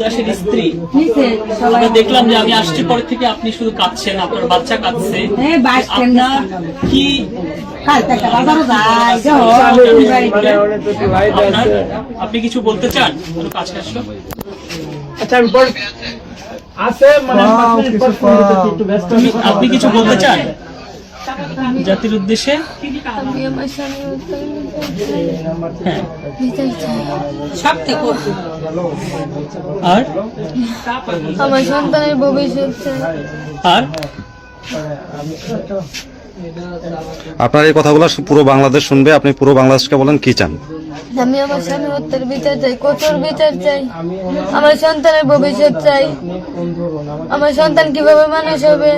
দাসের স্ত্রী। আমরা দেখলাম যে আমি আসছি পরে থেকে আপনি শুধু কাঁদছেন আপনার বাচ্চা কাঁদছে। হ্যাঁ, আপনার কি আপনার আপনি কিছু বলতে চান? কাছে আচ্ছা আমি আছে মানে আপনি কিছু বলতে চান? জাতির উদ্দেশ্যে? আমি আমার স্বামী হ্যাঁ। সব থেকে আর? আমার সন্তানের ভবিষ্যৎ। আর? আপনার এই কথাগুলো পুরো বাংলাদেশ শুনবে আপনি পুরো বাংলাদেশকে বলেন কি চান? আমি আমার স্বামী হত্যার বিচার চাই, কঠোর বিচার চাই, আমার সন্তানের ভবিষ্যৎ চাই। আমার সন্তান কীভাবে মানুষ হবে?